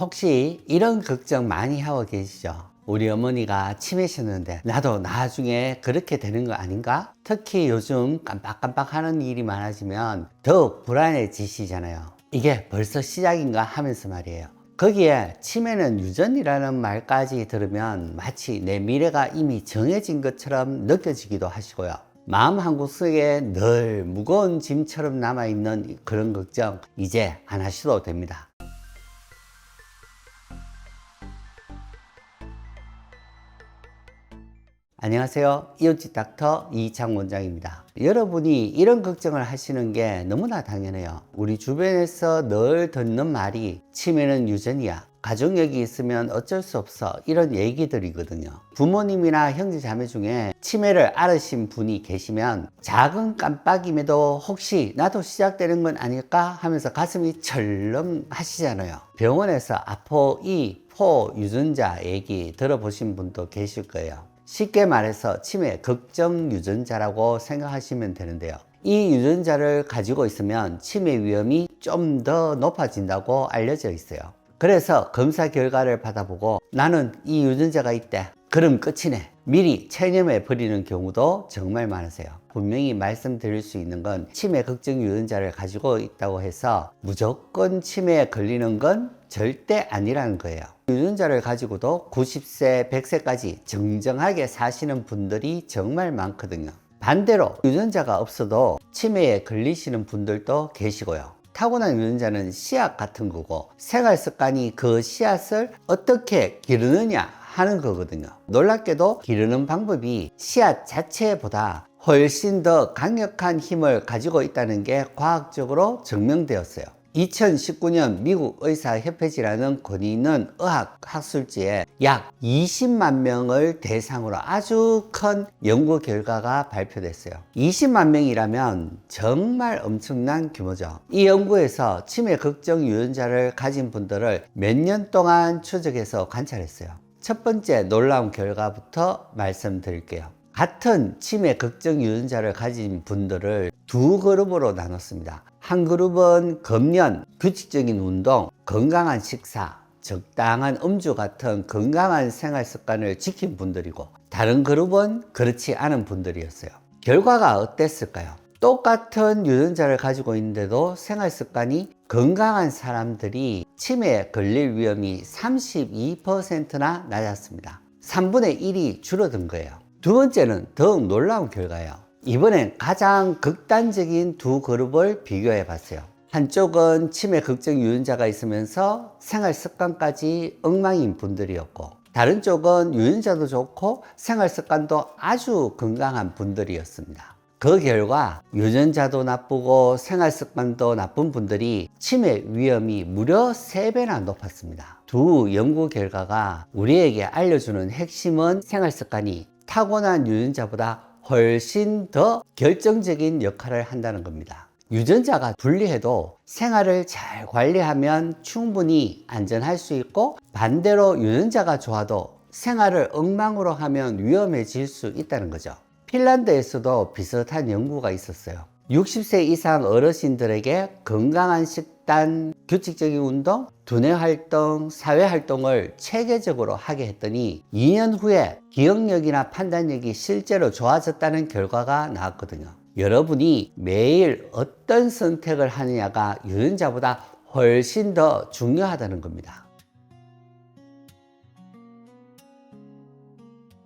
혹시 이런 걱정 많이 하고 계시죠? 우리 어머니가 치매셨는데 나도 나중에 그렇게 되는 거 아닌가? 특히 요즘 깜빡깜빡 하는 일이 많아지면 더욱 불안해지시잖아요. 이게 벌써 시작인가 하면서 말이에요. 거기에 치매는 유전이라는 말까지 들으면 마치 내 미래가 이미 정해진 것처럼 느껴지기도 하시고요. 마음 한 구석에 늘 무거운 짐처럼 남아있는 그런 걱정 이제 안 하셔도 됩니다. 안녕하세요. 이웃집 닥터 이창 원장입니다. 여러분이 이런 걱정을 하시는 게 너무나 당연해요. 우리 주변에서 늘 듣는 말이 치매는 유전이야. 가족력이 있으면 어쩔 수 없어. 이런 얘기들이거든요. 부모님이나 형제 자매 중에 치매를 앓으신 분이 계시면 작은 깜빡임에도 혹시 나도 시작되는 건 아닐까 하면서 가슴이 철렁 하시잖아요. 병원에서 아포, 이, 포 유전자 얘기 들어보신 분도 계실 거예요. 쉽게 말해서 치매 걱정 유전자라고 생각하시면 되는데요. 이 유전자를 가지고 있으면 치매 위험이 좀 더 높아진다고 알려져 있어요. 그래서 검사 결과를 받아보고 나는 이 유전자가 있대. 그럼 끝이네. 미리 체념해 버리는 경우도 정말 많으세요. 분명히 말씀드릴 수 있는 건 치매 걱정 유전자를 가지고 있다고 해서 무조건 치매에 걸리는 건 절대 아니라는 거예요. 유전자를 가지고도 90세, 100세까지 정정하게 사시는 분들이 정말 많거든요. 반대로 유전자가 없어도 치매에 걸리시는 분들도 계시고요. 타고난 유전자는 씨앗 같은 거고 생활 습관이 그 씨앗을 어떻게 기르느냐 하는 거거든요. 놀랍게도 기르는 방법이 씨앗 자체보다 훨씬 더 강력한 힘을 가지고 있다는 게 과학적으로 증명되었어요. 2019년 미국 의사협회지라는 권위 있는 의학 학술지에 약 20만 명을 대상으로 아주 큰 연구 결과가 발표됐어요. 20만 명이라면 정말 엄청난 규모죠. 이 연구에서 치매 걱정 유전자를 가진 분들을 몇 년 동안 추적해서 관찰했어요. 첫 번째 놀라운 결과부터 말씀드릴게요. 같은 치매 걱정 유전자를 가진 분들을 두 그룹으로 나눴습니다. 한 그룹은 금연, 규칙적인 운동, 건강한 식사, 적당한 음주 같은 건강한 생활 습관을 지킨 분들이고 다른 그룹은 그렇지 않은 분들이었어요. 결과가 어땠을까요? 똑같은 유전자를 가지고 있는데도 생활 습관이 건강한 사람들이 치매에 걸릴 위험이 32%나 낮았습니다. 3분의 1이 줄어든 거예요. 두 번째는 더욱 놀라운 결과예요. 이번엔 가장 극단적인 두 그룹을 비교해 봤어요. 한쪽은 치매 걱정 유전자가 있으면서 생활 습관까지 엉망인 분들이었고, 다른 쪽은 유전자도 좋고 생활 습관도 아주 건강한 분들이었습니다. 그 결과 유전자도 나쁘고 생활 습관도 나쁜 분들이 치매 위험이 무려 3배나 높았습니다. 두 연구 결과가 우리에게 알려주는 핵심은 생활 습관이 타고난 유전자보다 훨씬 더 결정적인 역할을 한다는 겁니다. 유전자가 분리해도 생활을 잘 관리하면 충분히 안전할 수 있고 반대로 유전자가 좋아도 생활을 엉망으로 하면 위험해질 수 있다는 거죠. 핀란드에서도 비슷한 연구가 있었어요. 60세 이상 어르신들에게 건강한 식단, 규칙적인 운동, 두뇌 활동, 사회 활동을 체계적으로 하게 했더니 2년 후에 기억력이나 판단력이 실제로 좋아졌다는 결과가 나왔거든요. 여러분이 매일 어떤 선택을 하느냐가 유전자보다 훨씬 더 중요하다는 겁니다.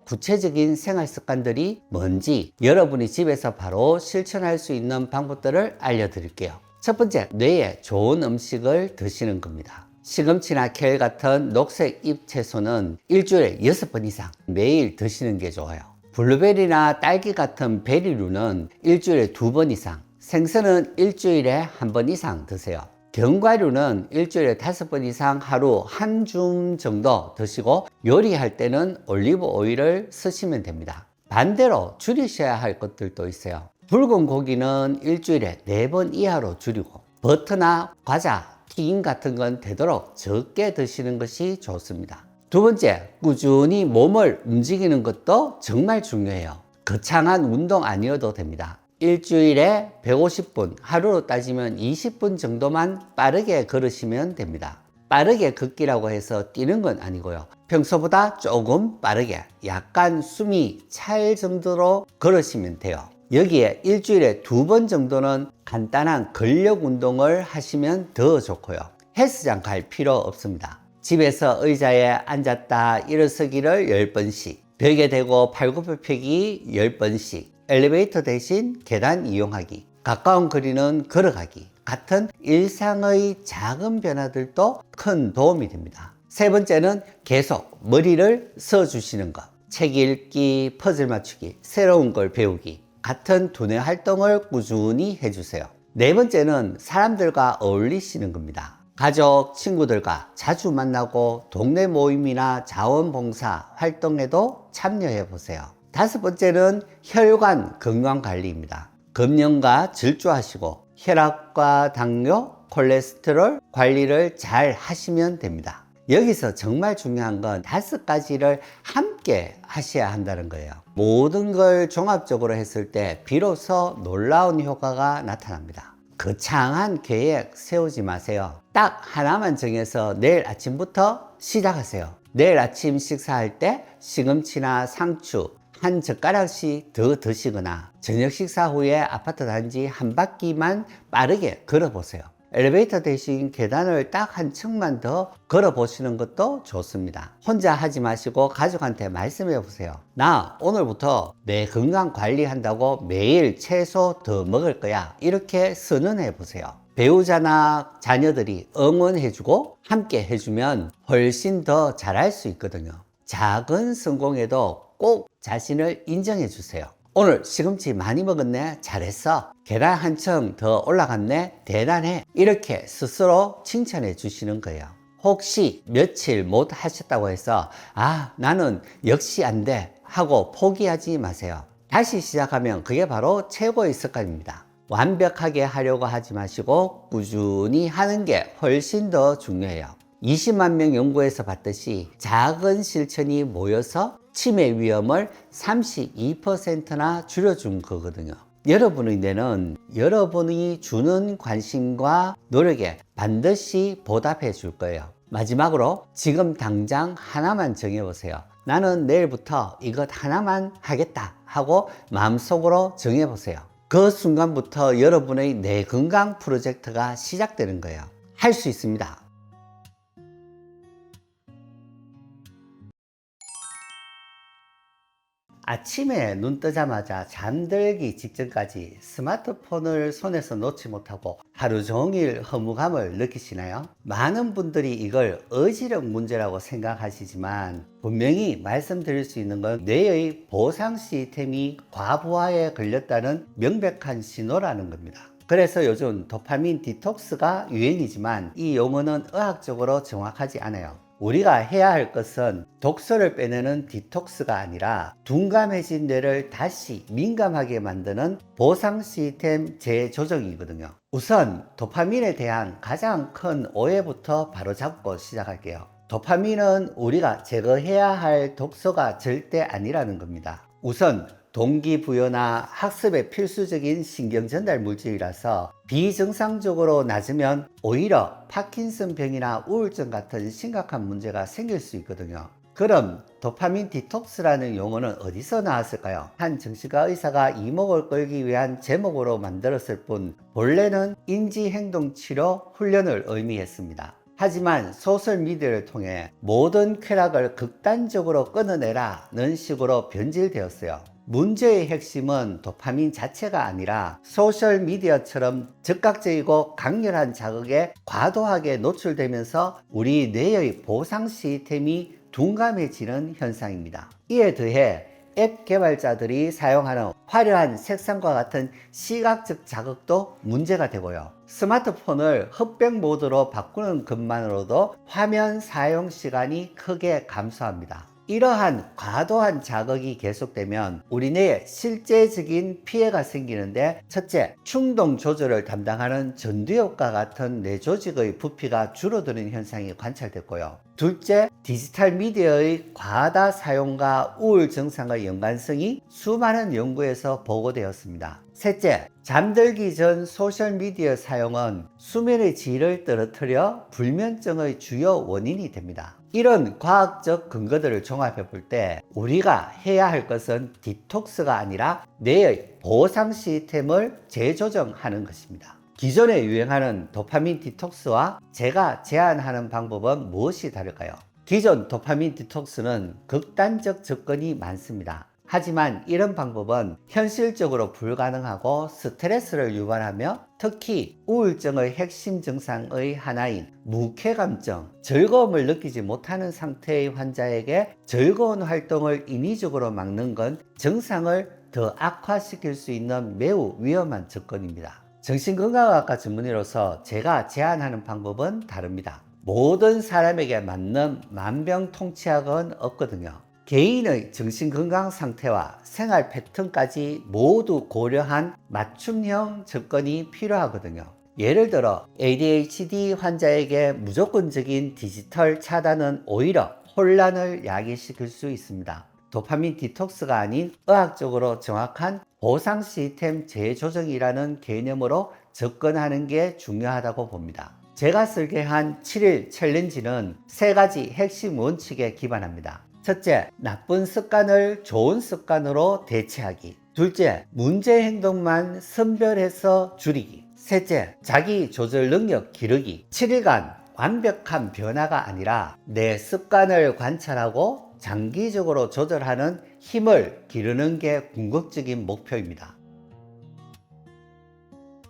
구체적인 생활 습관들이 뭔지 여러분이 집에서 바로 실천할 수 있는 방법들을 알려드릴게요. 첫 번째, 뇌에 좋은 음식을 드시는 겁니다. 시금치나 켈 같은 녹색 잎 채소는 일주일에 6번 이상 매일 드시는 게 좋아요. 블루베리나 딸기 같은 베리류는 일주일에 두번 이상, 생선은 일주일에 한번 이상 드세요. 견과류는 일주일에 다섯 번 이상 하루 한 줌 정도 드시고 요리할 때는 올리브 오일을 쓰시면 됩니다. 반대로 줄이셔야 할 것들도 있어요. 붉은 고기는 일주일에 네 번 이하로 줄이고 버터나 과자, 튀김 같은 건 되도록 적게 드시는 것이 좋습니다. 두 번째, 꾸준히 몸을 움직이는 것도 정말 중요해요. 거창한 운동 아니어도 됩니다. 일주일에 150분, 하루로 따지면 20분 정도만 빠르게 걸으시면 됩니다. 빠르게 걷기라고 해서 뛰는 건 아니고요. 평소보다 조금 빠르게 약간 숨이 찰 정도로 걸으시면 돼요. 여기에 일주일에 두 번 정도는 간단한 근력 운동을 하시면 더 좋고요. 헬스장 갈 필요 없습니다. 집에서 의자에 앉았다 일어서기를 10번씩, 벽에 대고 팔굽혀 펴기 10번씩, 엘리베이터 대신 계단 이용하기, 가까운 거리는 걸어가기 같은 일상의 작은 변화들도 큰 도움이 됩니다. 세 번째는 계속 머리를 써주시는 것. 책 읽기, 퍼즐 맞추기, 새로운 걸 배우기 같은 두뇌 활동을 꾸준히 해주세요. 네 번째는 사람들과 어울리시는 겁니다. 가족, 친구들과 자주 만나고 동네 모임이나 자원봉사 활동에도 참여해 보세요. 다섯 번째는 혈관 건강 관리입니다. 금연과 질주하시고 혈압과 당뇨, 콜레스테롤 관리를 잘 하시면 됩니다. 여기서 정말 중요한 건 다섯 가지를 함께 하셔야 한다는 거예요. 모든 걸 종합적으로 했을 때 비로소 놀라운 효과가 나타납니다. 거창한 계획 세우지 마세요. 딱 하나만 정해서 내일 아침부터 시작하세요. 내일 아침 식사할 때 시금치나 상추 한 젓가락씩 더 드시거나 저녁 식사 후에 아파트 단지 한 바퀴만 빠르게 걸어보세요. 엘리베이터 대신 계단을 딱 한 층만 더 걸어 보시는 것도 좋습니다. 혼자 하지 마시고 가족한테 말씀해 보세요. 나 오늘부터 내 건강 관리한다고 매일 채소 더 먹을 거야. 이렇게 선언해 보세요. 배우자나 자녀들이 응원해주고 함께 해주면 훨씬 더 잘할 수 있거든요. 작은 성공에도 꼭 자신을 인정해 주세요. 오늘 시금치 많이 먹었네. 잘했어. 계단 한층 더 올라갔네. 대단해. 이렇게 스스로 칭찬해 주시는 거예요. 혹시 며칠 못 하셨다고 해서 아, 나는 역시 안 돼. 하고 포기하지 마세요. 다시 시작하면 그게 바로 최고의 습관입니다. 완벽하게 하려고 하지 마시고 꾸준히 하는 게 훨씬 더 중요해요. 20만 명 연구에서 봤듯이 작은 실천이 모여서 치매 위험을 32%나 줄여준 거거든요. 여러분의 뇌는 여러분이 주는 관심과 노력에 반드시 보답해 줄 거예요. 마지막으로 지금 당장 하나만 정해보세요. 나는 내일부터 이것 하나만 하겠다 하고 마음속으로 정해보세요. 그 순간부터 여러분의 뇌 건강 프로젝트가 시작되는 거예요. 할 수 있습니다. 아침에 눈 뜨자마자 잠들기 직전까지 스마트폰을 손에서 놓지 못하고 하루 종일 허무감을 느끼시나요? 많은 분들이 이걸 의지력 문제라고 생각하시지만 분명히 말씀드릴 수 있는 건 뇌의 보상 시스템이 과부하에 걸렸다는 명백한 신호라는 겁니다. 그래서 요즘 도파민 디톡스가 유행이지만 이 용어는 의학적으로 정확하지 않아요. 우리가 해야 할 것은 독소를 빼내는 디톡스가 아니라 둔감해진 뇌를 다시 민감하게 만드는 보상 시스템 재조정이거든요. 우선 도파민에 대한 가장 큰 오해부터 바로 잡고 시작할게요. 도파민은 우리가 제거해야 할 독소가 절대 아니라는 겁니다. 우선 동기부여나 학습에 필수적인 신경 전달 물질이라서 비정상적으로 낮으면 오히려 파킨슨 병이나 우울증 같은 심각한 문제가 생길 수 있거든요. 그럼 도파민 디톡스라는 용어는 어디서 나왔을까요? 한 정신과 의사가 이목을 끌기 위한 제목으로 만들었을 뿐 본래는 인지행동치료 훈련을 의미했습니다. 하지만 소셜미디어를 통해 모든 쾌락을 극단적으로 끊어내라는 식으로 변질되었어요. 문제의 핵심은 도파민 자체가 아니라 소셜미디어처럼 즉각적이고 강렬한 자극에 과도하게 노출되면서 우리 뇌의 보상 시스템이 둔감해지는 현상입니다. 이에 더해 앱 개발자들이 사용하는 화려한 색상과 같은 시각적 자극도 문제가 되고요. 스마트폰을 흑백 모드로 바꾸는 것만으로도 화면 사용 시간이 크게 감소합니다. 이러한 과도한 자극이 계속되면 우리 뇌에 실제적인 피해가 생기는데 첫째, 충동 조절을 담당하는 전두엽과 같은 뇌 조직의 부피가 줄어드는 현상이 관찰됐고요. 둘째, 디지털 미디어의 과다 사용과 우울 증상의 연관성이 수많은 연구에서 보고되었습니다. 셋째, 잠들기 전 소셜미디어 사용은 수면의 질을 떨어뜨려 불면증의 주요 원인이 됩니다. 이런 과학적 근거들을 종합해 볼 때 우리가 해야 할 것은 디톡스가 아니라 뇌의 보상 시스템을 재조정하는 것입니다. 기존에 유행하는 도파민 디톡스와 제가 제안하는 방법은 무엇이 다를까요? 기존 도파민 디톡스는 극단적 접근이 많습니다. 하지만 이런 방법은 현실적으로 불가능하고 스트레스를 유발하며 특히 우울증의 핵심 증상의 하나인 무쾌감증, 즐거움을 느끼지 못하는 상태의 환자에게 즐거운 활동을 인위적으로 막는 건 증상을 더 악화시킬 수 있는 매우 위험한 접근입니다. 정신건강학과 전문의로서 제가 제안하는 방법은 다릅니다. 모든 사람에게 맞는 만병통치약은 없거든요. 개인의 정신건강 상태와 생활 패턴까지 모두 고려한 맞춤형 접근이 필요하거든요. 예를 들어 ADHD 환자에게 무조건적인 디지털 차단은 오히려 혼란을 야기시킬 수 있습니다. 도파민 디톡스가 아닌 의학적으로 정확한 보상 시스템 재조정이라는 개념으로 접근하는 게 중요하다고 봅니다. 제가 설계한 7일 챌린지는 세 가지 핵심 원칙에 기반합니다. 첫째, 나쁜 습관을 좋은 습관으로 대체하기. 둘째, 문제 행동만 선별해서 줄이기. 셋째, 자기 조절 능력 기르기. 7일간 완벽한 변화가 아니라 내 습관을 관찰하고 장기적으로 조절하는 힘을 기르는 게 궁극적인 목표입니다.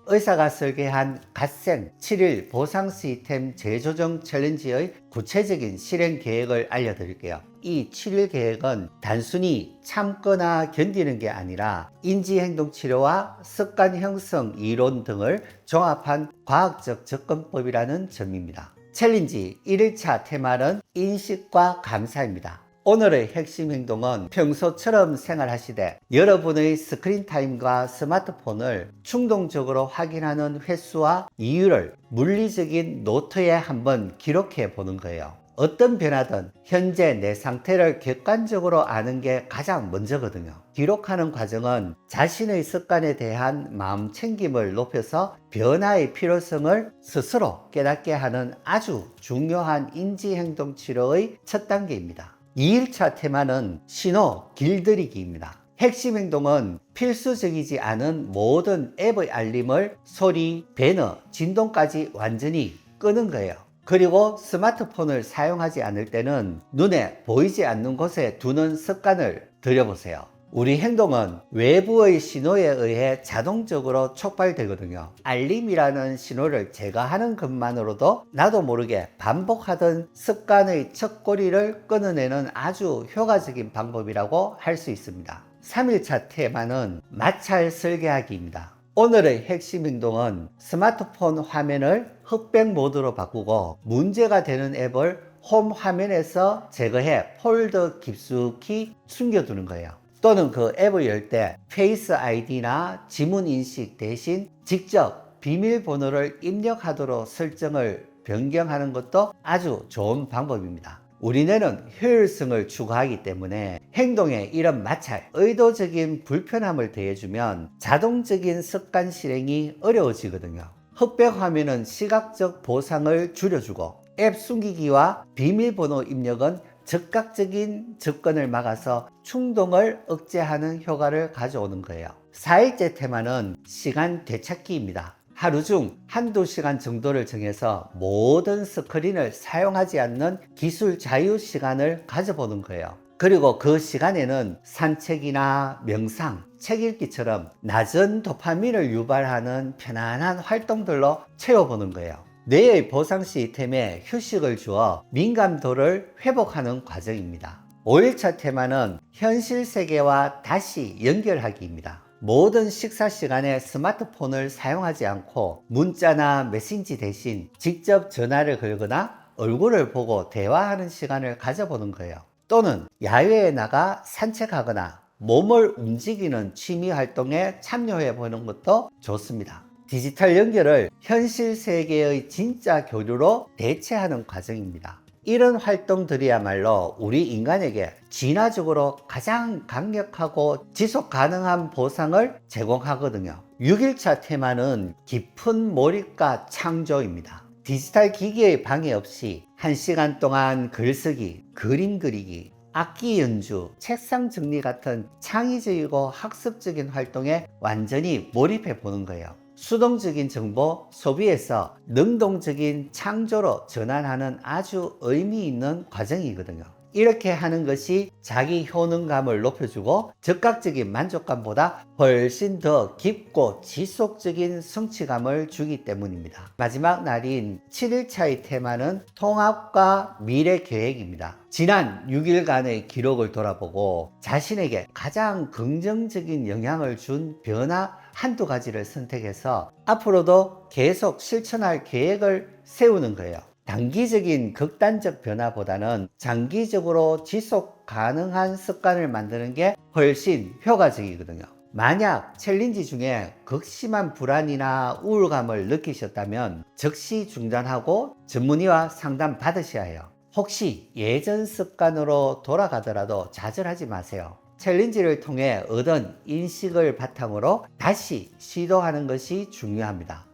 의사가 설계한 갓생 7일 보상 시스템 재조정 챌린지의 구체적인 실행 계획을 알려드릴게요. 이 7일 계획은 단순히 참거나 견디는 게 아니라 인지행동 치료와 습관 형성 이론 등을 종합한 과학적 접근법이라는 점입니다. 챌린지 1일차 테마는 인식과 감사입니다. 오늘의 핵심 행동은 평소처럼 생활하시되 여러분의 스크린 타임과 스마트폰을 충동적으로 확인하는 횟수와 이유를 물리적인 노트에 한번 기록해 보는 거예요. 어떤 변화든 현재 내 상태를 객관적으로 아는 게 가장 먼저거든요. 기록하는 과정은 자신의 습관에 대한 마음 챙김을 높여서 변화의 필요성을 스스로 깨닫게 하는 아주 중요한 인지행동 치료의 첫 단계입니다. 2일차 테마는 신호 길들이기입니다. 핵심 행동은 필수적이지 않은 모든 앱의 알림을 소리, 배너, 진동까지 완전히 끄는 거예요. 그리고 스마트폰을 사용하지 않을 때는 눈에 보이지 않는 곳에 두는 습관을 들여보세요. 우리 행동은 외부의 신호에 의해 자동적으로 촉발되거든요. 알림이라는 신호를 제거하는 것만으로도 나도 모르게 반복하던 습관의 첫꼬리를 끊어내는 아주 효과적인 방법이라고 할 수 있습니다. 3일차 테마는 마찰 설계하기입니다. 오늘의 핵심 행동은 스마트폰 화면을 흑백 모드로 바꾸고 문제가 되는 앱을 홈 화면에서 제거해 폴더 깊숙이 숨겨두는 거예요. 또는 그 앱을 열 때 페이스 아이디나 지문 인식 대신 직접 비밀번호를 입력하도록 설정을 변경하는 것도 아주 좋은 방법입니다. 우리 뇌는 효율성을 추구하기 때문에 행동에 이런 마찰, 의도적인 불편함을 더해주면 자동적인 습관 실행이 어려워지거든요. 흑백 화면은 시각적 보상을 줄여주고 앱 숨기기와 비밀번호 입력은 즉각적인 접근을 막아서 충동을 억제하는 효과를 가져오는 거예요. 4일째 테마는 시간 되찾기입니다. 하루 중 한두 시간 정도를 정해서 모든 스크린을 사용하지 않는 기술 자유 시간을 가져보는 거예요. 그리고 그 시간에는 산책이나 명상, 책 읽기처럼 낮은 도파민을 유발하는 편안한 활동들로 채워보는 거예요. 뇌의 보상 시스템에 휴식을 주어 민감도를 회복하는 과정입니다. 5일차 테마는 현실 세계와 다시 연결하기입니다. 모든 식사 시간에 스마트폰을 사용하지 않고 문자나 메신지 대신 직접 전화를 걸거나 얼굴을 보고 대화하는 시간을 가져보는 거예요. 또는 야외에 나가 산책하거나 몸을 움직이는 취미 활동에 참여해 보는 것도 좋습니다. 디지털 연결을 현실 세계의 진짜 교류로 대체하는 과정입니다. 이런 활동들이야말로 우리 인간에게 진화적으로 가장 강력하고 지속 가능한 보상을 제공하거든요. 6일차 테마는 깊은 몰입과 창조입니다. 디지털 기기의 방해 없이 1시간 동안 글쓰기, 그림 그리기, 악기 연주, 책상 정리 같은 창의적이고 학습적인 활동에 완전히 몰입해 보는 거예요. 수동적인 정보 소비에서 능동적인 창조로 전환하는 아주 의미 있는 과정이거든요. 이렇게 하는 것이 자기 효능감을 높여주고 즉각적인 만족감보다 훨씬 더 깊고 지속적인 성취감을 주기 때문입니다. 마지막 날인 7일차의 테마는 통합과 미래 계획입니다. 지난 6일간의 기록을 돌아보고 자신에게 가장 긍정적인 영향을 준 변화 한두 가지를 선택해서 앞으로도 계속 실천할 계획을 세우는 거예요. 단기적인 극단적 변화보다는 장기적으로 지속 가능한 습관을 만드는 게 훨씬 효과적이거든요. 만약 챌린지 중에 극심한 불안이나 우울감을 느끼셨다면 즉시 중단하고 전문의와 상담 받으셔야 해요. 혹시 예전 습관으로 돌아가더라도 좌절하지 마세요. 챌린지를 통해 얻은 인식을 바탕으로 다시 시도하는 것이 중요합니다.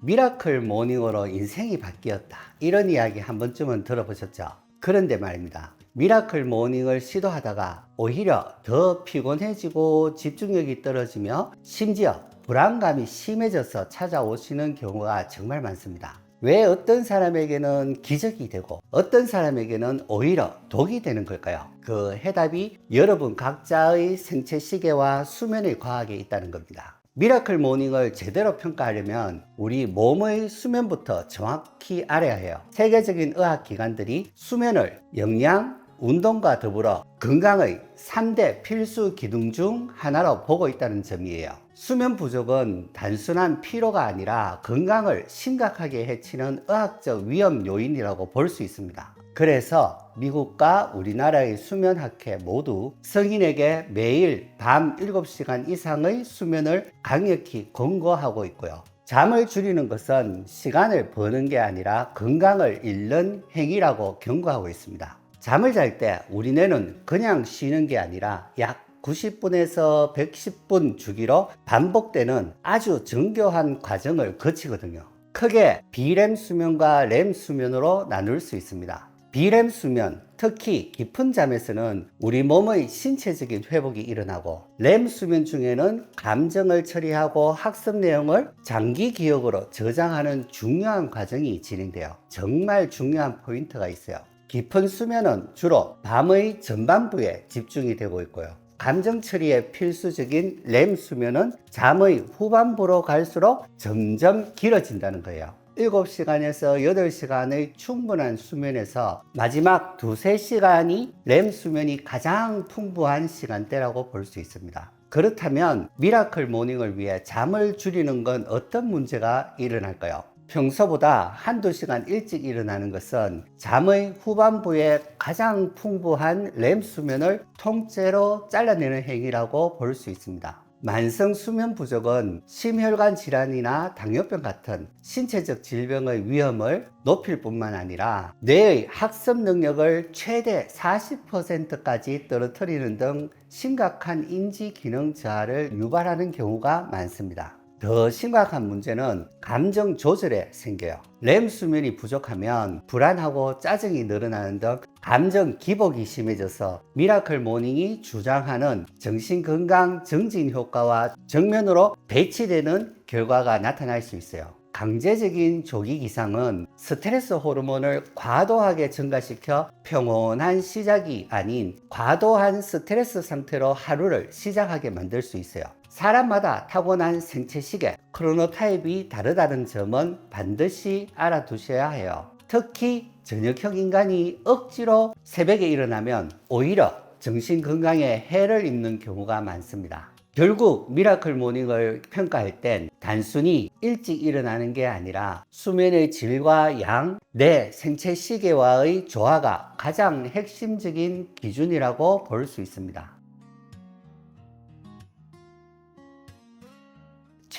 미라클 모닝으로 인생이 바뀌었다. 이런 이야기 한 번쯤은 들어보셨죠? 그런데 말입니다. 미라클 모닝을 시도하다가 오히려 더 피곤해지고 집중력이 떨어지며 심지어 불안감이 심해져서 찾아오시는 경우가 정말 많습니다. 왜 어떤 사람에게는 기적이 되고 어떤 사람에게는 오히려 독이 되는 걸까요? 그 해답이 여러분 각자의 생체 시계와 수면의 과학에 있다는 겁니다. 미라클 모닝을 제대로 평가하려면 우리 몸의 수면부터 정확히 알아야 해요. 세계적인 의학 기관들이 수면을 영양, 운동과 더불어 건강의 3대 필수 기둥 중 하나로 보고 있다는 점이에요. 수면 부족은 단순한 피로가 아니라 건강을 심각하게 해치는 의학적 위험 요인이라고 볼 수 있습니다. 그래서 미국과 우리나라의 수면학회 모두 성인에게 매일 밤 7시간 이상의 수면을 강력히 권고하고 있고요. 잠을 줄이는 것은 시간을 버는 게 아니라 건강을 잃는 행위라고 경고하고 있습니다. 잠을 잘 때 우리 뇌는 그냥 쉬는 게 아니라 약 90분에서 110분 주기로 반복되는 아주 정교한 과정을 거치거든요. 크게 비렘 수면과 렘 수면으로 나눌 수 있습니다. 비렘 수면, 특히 깊은 잠에서는 우리 몸의 신체적인 회복이 일어나고 렘 수면 중에는 감정을 처리하고 학습 내용을 장기 기억으로 저장하는 중요한 과정이 진행돼요. 정말 중요한 포인트가 있어요. 깊은 수면은 주로 밤의 전반부에 집중이 되고 있고요. 감정 처리에 필수적인 렘 수면은 잠의 후반부로 갈수록 점점 길어진다는 거예요. 7시간에서 8시간의 충분한 수면에서 마지막 두세 시간이 렘 수면이 가장 풍부한 시간대라고 볼 수 있습니다. 그렇다면 미라클 모닝을 위해 잠을 줄이는 건 어떤 문제가 일어날까요? 평소보다 한두 시간 일찍 일어나는 것은 잠의 후반부에 가장 풍부한 렘 수면을 통째로 잘라내는 행위라고 볼 수 있습니다. 만성 수면 부족은 심혈관 질환이나 당뇨병 같은 신체적 질병의 위험을 높일 뿐만 아니라 뇌의 학습 능력을 최대 40%까지 떨어뜨리는 등 심각한 인지 기능 저하를 유발하는 경우가 많습니다. 더 심각한 문제는 감정 조절에 생겨요. 렘 수면이 부족하면 불안하고 짜증이 늘어나는 등 감정 기복이 심해져서 미라클 모닝이 주장하는 정신건강 정진 효과와 정면으로 배치되는 결과가 나타날 수 있어요. 강제적인 조기 기상은 스트레스 호르몬을 과도하게 증가시켜 평온한 시작이 아닌 과도한 스트레스 상태로 하루를 시작하게 만들 수 있어요. 사람마다 타고난 생체 시계, 크로노타입이 다르다는 점은 반드시 알아두셔야 해요. 특히 저녁형 인간이 억지로 새벽에 일어나면 오히려 정신 건강에 해를 입는 경우가 많습니다. 결국 미라클 모닝을 평가할 땐 단순히 일찍 일어나는 게 아니라 수면의 질과 양, 내 생체 시계와의 조화가 가장 핵심적인 기준이라고 볼 수 있습니다.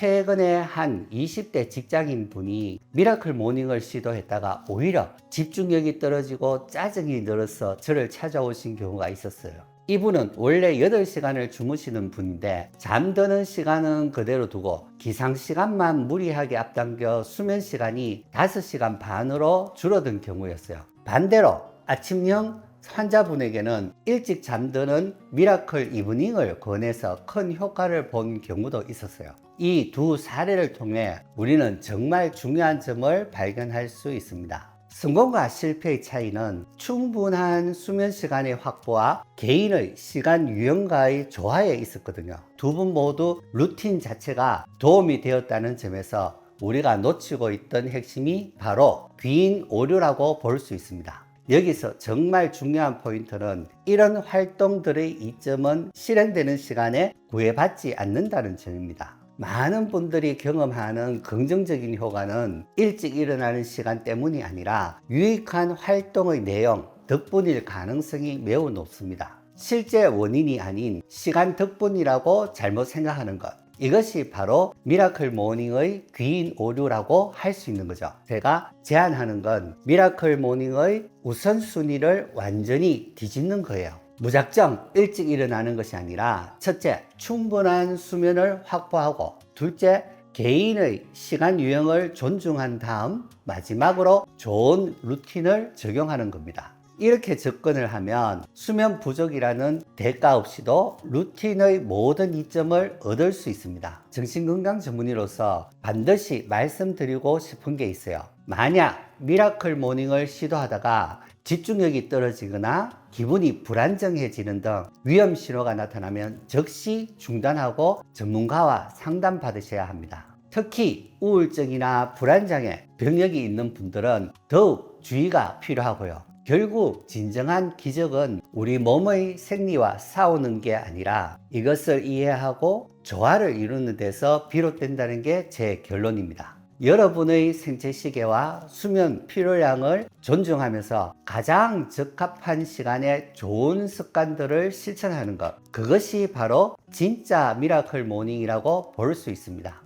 최근에 한 20대 직장인 분이 미라클 모닝을 시도했다가 오히려 집중력이 떨어지고 짜증이 늘어서 저를 찾아오신 경우가 있었어요. 이분은 원래 8시간을 주무시는 분인데 잠드는 시간은 그대로 두고 기상 시간만 무리하게 앞당겨 수면 시간이 5시간 반으로 줄어든 경우였어요. 반대로 아침형 환자분에게는 일찍 잠드는 미라클 이브닝을 권해서 큰 효과를 본 경우도 있었어요. 이 두 사례를 통해 우리는 정말 중요한 점을 발견할 수 있습니다. 성공과 실패의 차이는 충분한 수면 시간의 확보와 개인의 시간 유형과의 조화에 있었거든요. 두 분 모두 루틴 자체가 도움이 되었다는 점에서 우리가 놓치고 있던 핵심이 바로 귀인 오류라고 볼 수 있습니다. 여기서 정말 중요한 포인트는 이런 활동들의 이점은 실행되는 시간에 구애받지 않는다는 점입니다. 많은 분들이 경험하는 긍정적인 효과는 일찍 일어나는 시간 때문이 아니라 유익한 활동의 내용 덕분일 가능성이 매우 높습니다. 실제 원인이 아닌 시간 덕분이라고 잘못 생각하는 것. 이것이 바로 미라클 모닝의 귀인 오류라고 할 수 있는 거죠. 제가 제안하는 건 미라클 모닝의 우선순위를 완전히 뒤집는 거예요. 무작정 일찍 일어나는 것이 아니라 첫째, 충분한 수면을 확보하고 둘째, 개인의 시간 유형을 존중한 다음 마지막으로 좋은 루틴을 적용하는 겁니다. 이렇게 접근을 하면 수면 부족이라는 대가 없이도 루틴의 모든 이점을 얻을 수 있습니다. 정신건강 전문의로서 반드시 말씀드리고 싶은 게 있어요. 만약 미라클 모닝을 시도하다가 집중력이 떨어지거나 기분이 불안정해지는 등 위험 신호가 나타나면 즉시 중단하고 전문가와 상담 받으셔야 합니다. 특히 우울증이나 불안장애, 병력이 있는 분들은 더욱 주의가 필요하고요. 결국 진정한 기적은 우리 몸의 생리와 싸우는 게 아니라 이것을 이해하고 조화를 이루는 데서 비롯된다는 게 제 결론입니다. 여러분의 생체 시계와 수면 필요량을 존중하면서 가장 적합한 시간에 좋은 습관들을 실천하는 것. 그것이 바로 진짜 미라클 모닝이라고 볼 수 있습니다.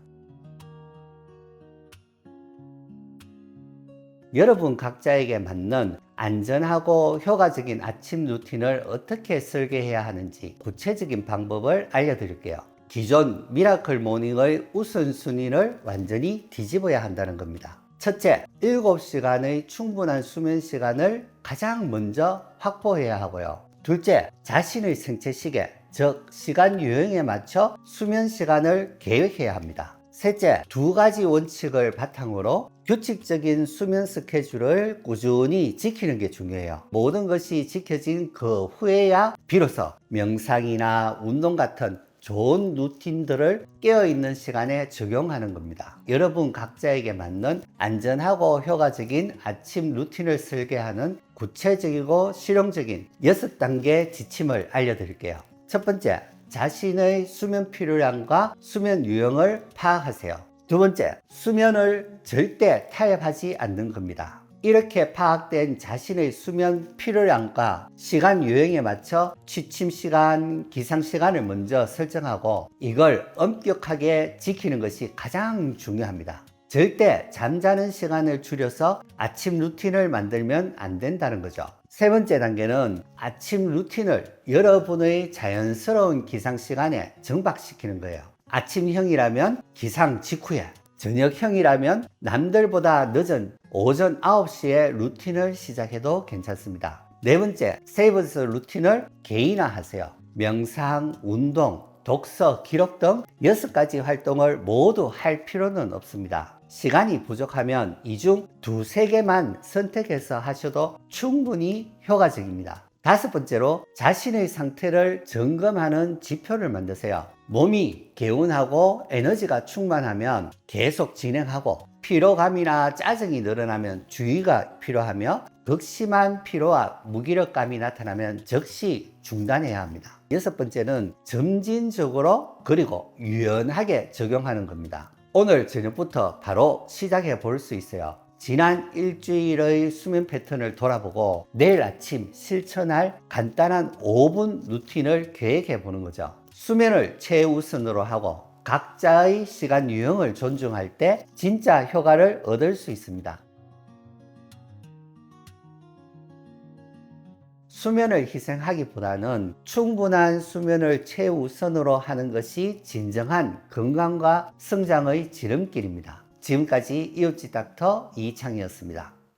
여러분 각자에게 맞는 안전하고 효과적인 아침 루틴을 어떻게 설계해야 하는지 구체적인 방법을 알려드릴게요. 기존 미라클 모닝의 우선순위를 완전히 뒤집어야 한다는 겁니다. 첫째, 7시간의 충분한 수면 시간을 가장 먼저 확보해야 하고요. 둘째, 자신의 생체 시계, 즉 시간 유형에 맞춰 수면 시간을 계획해야 합니다. 셋째, 두 가지 원칙을 바탕으로 규칙적인 수면 스케줄을 꾸준히 지키는 게 중요해요. 모든 것이 지켜진 그 후에야 비로소 명상이나 운동 같은 좋은 루틴들을 깨어있는 시간에 적용하는 겁니다. 여러분 각자에게 맞는 안전하고 효과적인 아침 루틴을 설계하는 구체적이고 실용적인 6단계 지침을 알려드릴게요. 첫 번째, 자신의 수면 필요량과 수면 유형을 파악하세요. 두 번째, 수면을 절대 타협하지 않는 겁니다. 이렇게 파악된 자신의 수면 필요량과 시간 유형에 맞춰 취침 시간, 기상 시간을 먼저 설정하고 이걸 엄격하게 지키는 것이 가장 중요합니다. 절대 잠자는 시간을 줄여서 아침 루틴을 만들면 안 된다는 거죠. 세 번째 단계는 아침 루틴을 여러분의 자연스러운 기상 시간에 정박시키는 거예요. 아침형이라면 기상 직후에, 저녁형이라면 남들보다 늦은 오전 9시에 루틴을 시작해도 괜찮습니다. 네 번째, 세이버스 루틴을 개인화하세요. 명상, 운동, 독서, 기록 등 여섯 가지 활동을 모두 할 필요는 없습니다. 시간이 부족하면 이 중 두세 개만 선택해서 하셔도 충분히 효과적입니다. 다섯 번째로 자신의 상태를 점검하는 지표를 만드세요. 몸이 개운하고 에너지가 충만하면 계속 진행하고 피로감이나 짜증이 늘어나면 주의가 필요하며 극심한 피로와 무기력감이 나타나면 즉시 중단해야 합니다. 여섯 번째는 점진적으로 그리고 유연하게 적용하는 겁니다. 오늘 저녁부터 바로 시작해 볼 수 있어요. 지난 일주일의 수면 패턴을 돌아보고 내일 아침 실천할 간단한 5분 루틴을 계획해 보는 거죠. 수면을 최우선으로 하고 각자의 시간 유형을 존중할 때 진짜 효과를 얻을 수 있습니다. 수면을 희생하기보다는 충분한 수면을 최우선으로 하는 것이 진정한 건강과 성장의 지름길입니다. 지금까지 이웃집 닥터 이창이었습니다.